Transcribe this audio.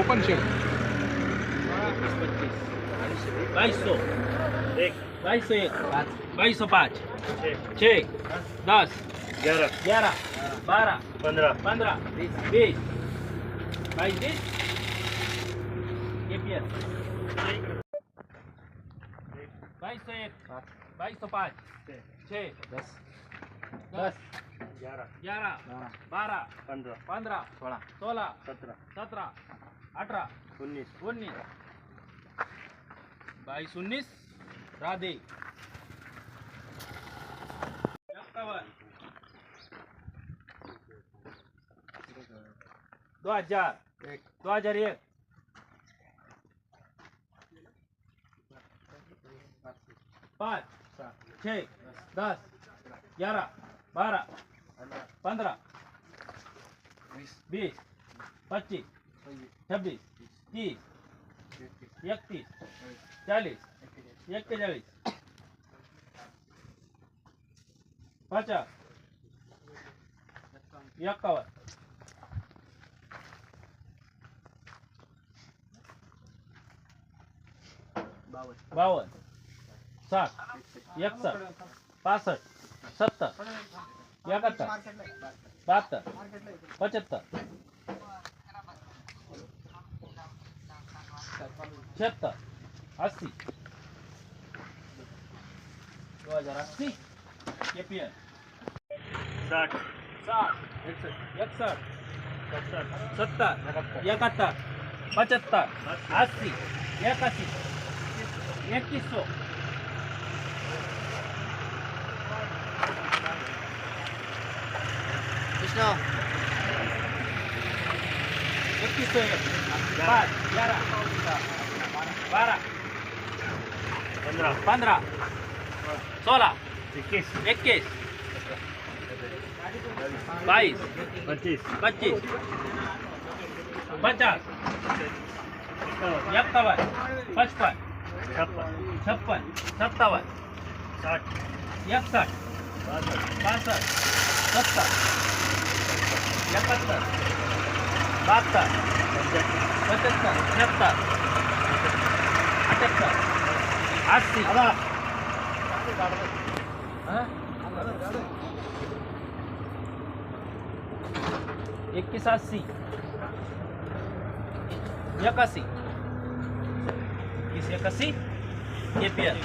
Open shape बाईस. सौ एक. बाईस सौ एक बाईस सौ पाँच. छः. छः. दस. ग्यारह. ग्यारह. बारह. पंद्रह. पंद्रह. बीस. बाईस बीस. बाईस सौ एक बाईस सौ पाँच छः. दस. दस. ग्यारह। ग्यारह बारह। पंद्रह। पंद्रह सोलह। सोलह सत्रह। सत्रह अठारह उन्नीस। उन्नीस। बाईस उन्नीस राधे। दो हज़ार। एक। दो हज़ार एक। पाँच छः दस ग्यारह बारह। पंद्रह बीस पच्चीस छब्बीस तीस इकतीस चालीस एक्केचाळीस पचास एक्कावन्न बावन्न साठ एकसष्ट पासष्ट सत्तर एकाहत्तर बहात्तर। पचहत्तर। छिहत्तर। अस्सी। दो हज़ार अस्सी। के पी एल साठ। साठ सत्तर। सत्तर। इकहत्तर पचहत्तर। अस्सी। इक्यासी इक्कीस सौ इक्कीस सौ एक पाँच ग्यारह बारह पंद्रह पंद्रह सोलह इक्कीस इक्कीस बाईस पच्चीस पच्चीस पचास इक्यावन पचपन छप्पन छप्पन सत्तावन साठ एकसठ बासठ सत्तर एकाहत्तर बहात्तर पचहत्तर छहत्तर अठ्याहत्तर अस्सी? इक्कीस अस्सी इक्यासी इक्कीस इक्यासी ये पेयर